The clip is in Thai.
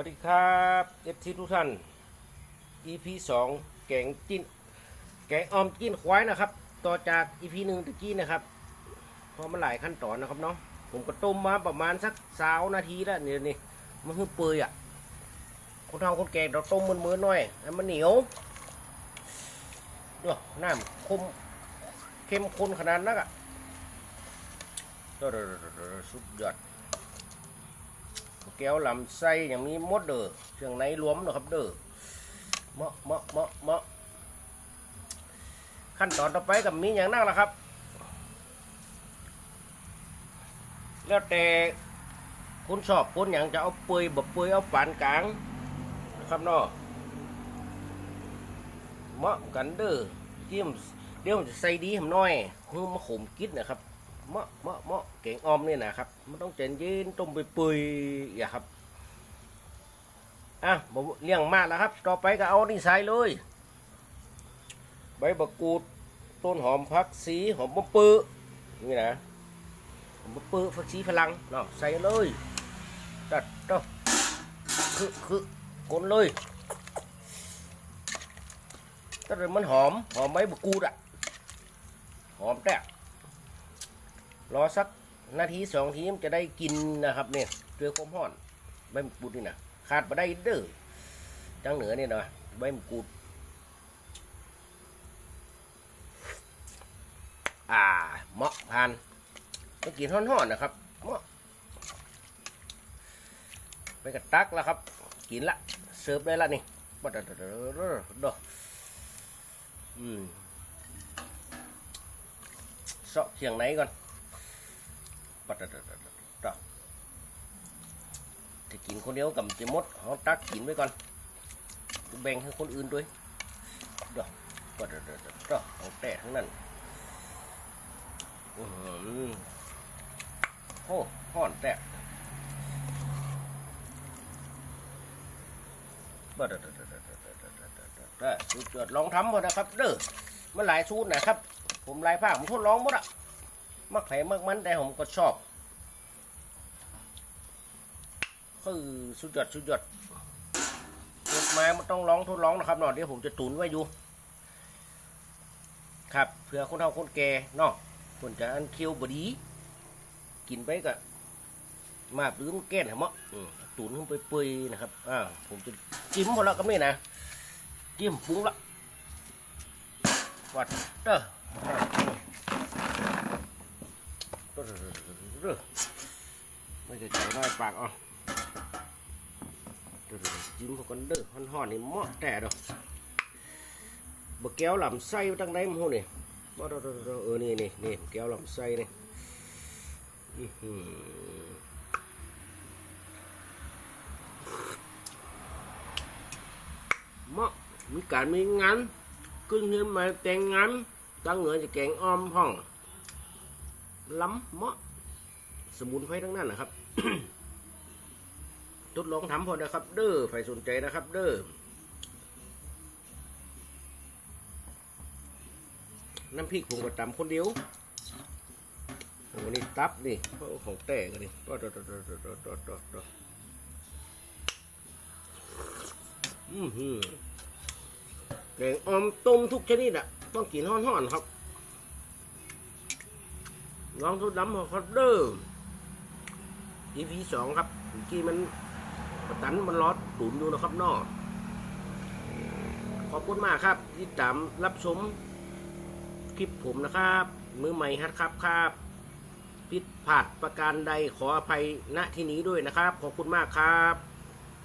วัสดีครับเอฟทีทุกท่าน EP สองแกงจิ้นแกงออมจิ้นควายนะครับ ต่อจาก EP หนึ่งตะกี้นะครับเพราะมันหลายขั้นตอนนะครับเนาะผมก็ต้มมาประมาณสักสาวนาทีแล้วนี่นี่มันคือเปื่อยอะคนเฒ่าคนแก่เราต้มมือๆหน่อยให้มันเหนียวเด้อน้ำคมเข้มข้นขนาดนั้นอะสุดยอด แก้วลำไส้อย่างมีมดเด้อเครื่องในรวมนะครับเด้อเมาะเมาะเมาะเมาะขั้นตอนต่อไปกับมีอย่างนั่งละครับ แล้วแต่คุณชอบคุณอย่างจะเอาเปื่อยแบบเปื่อยเอาปานกลางนะครับเนาะเหมาะกันเด้อเดี๋ยวเดี๋ยวผมจะใส่ดีผมหน่อยเพื่อมาขมกิดนะครับ เมาะเมาะเมาะแกงออมเนี่ยนะครับ มันต้องเจนเย็นต้มไปเปื่อยๆอย่าครับอะผมเลี้ยงมากแล้วครับ ต่อไปก็เอานี่ใส่เลย ใบบักกูด ต้นหอมผักสีหอมมะปื้อนี่นะหอมมะปื้อผักชีฝรั่งเนาะใส่เลยจัดต่อคือคือกดเลยถ้าเกิดมันหอม หอมใบบักกูดอะ หอมแต่ รอสักนาทีสองทีมจะได้กินนะครับเนี่ยเกลือความร้อนใบมะกรูดนี่นะขาดมาได้เด้อจังเหนือเนี่ยนะใบมะกรูดอ่าเหมาะผ่านต้องกินห่อนๆนะครับเหมาะไปกระตักแล้วครับ กินละเสิร์ฟได้ละนี่บัดดดดอืมเสาะเคียงไหนก่อน ปัดตัดตัถ้ากินคนเดียวกับจะมดเขาตักกินไว้ก่อนแบ่งให้คนอื่นด้วยดอกปัดตัดตัดตัองแต่ทั้งนั้นโอ้โหห่อนแต่ปัดได้สุดยอดลองทำหมดนะครับ เด้อมันหลายสูตรนะครับ ผมหลายภาคผมทดลองหมดอะ มักไผ่มักมันแต่ผมก็ชอบคือสุดยอดสุดยอดกฎหมายมันต้องร้องทดลองนะครับเนาะเดี๋ยวผมจะตุนไว้อยู่ ครับเผื่อคนเฒ่าคนแก่เนาะคนจะอันเคี้ยวบดี กินไปก็มาปื้มแก้นเหรอมะอืมตุนลงไปเปื่อยนะครับอ่าผมจะจิ้มหมดแล้วก็ไม่นะจิ้มปรุงละวัดเด้อ ไม่จะใจน้อยปากอะจิ้มเขากันเด้อห่อนๆนี่เหมาะแต่ดอกบะแก้วลำไส้ตั้งได้มั้งนี่บ่ดเออนี่นี่นี่แก้วลำไส้นี่อื้อหือเหมาะมีการมีงานกึ่งเงินมาแต่งงานตั้งเหนือจะแกงอ้อมห้อง ล้ำเหมาะ สมุนไพรทั้งนั้นนะครับทดลองทำพอนะครับ เด้อใครสนใจนะครับ เด้อน้ำพริกผมก็ตำคนเดียววันนี้ตับนี่เพราะของแต่กันนี่ก็ดอดดอดดอดดอดดอดดอดอือหือแกงอมต้มทุกชนิดอะ ต้องกินห่อนๆครับ ลองทดลำของครับเด้อ EP สองครับเมื่อกี้มันประตันมันรอดตุนอยู่นะครับนอขอบคุณมากครับที่ตามรับชมคลิปผมนะครับ มือใหม่ฮัดครับครับผิดพลาดประการใดขออภัยณที่นี้ด้วยนะครับ ขอบคุณมากครับ